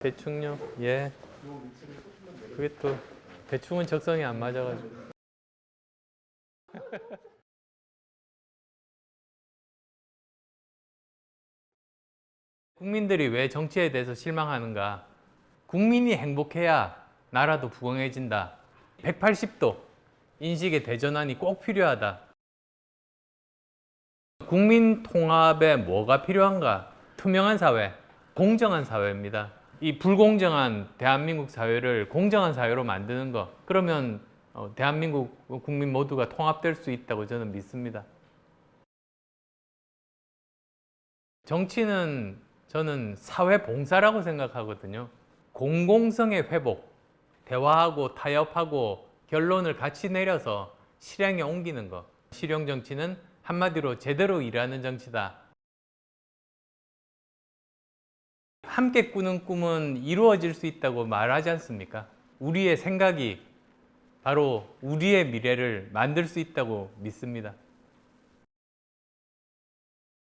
대충요. 예. 그게 또 대충은 적성이 안 맞아가지고. 국민들이 왜 정치에 대해서 실망하는가? 국민이 행복해야 나라도 부강해진다. 180도 인식의 대전환이 꼭 필요하다. 국민 통합에 뭐가 필요한가? 투명한 사회, 공정한 사회입니다. 이 불공정한 대한민국 사회를 공정한 사회로 만드는 것. 그러면 어, 대한민국 국민 모두가 통합될 수 있다고 저는 믿습니다. 정치는 저는 사회 봉사라고 생각하거든요. 공공성의 회복, 대화하고 타협하고 결론을 같이 내려서 실행에 옮기는 것. 실용 정치는 한마디로 제대로 일하는 정치다. 함께 꾸는 꿈은 이루어질 수 있다고 말하지 않습니까? 우리의 생각이 바로 우리의 미래를 만들 수 있다고 믿습니다.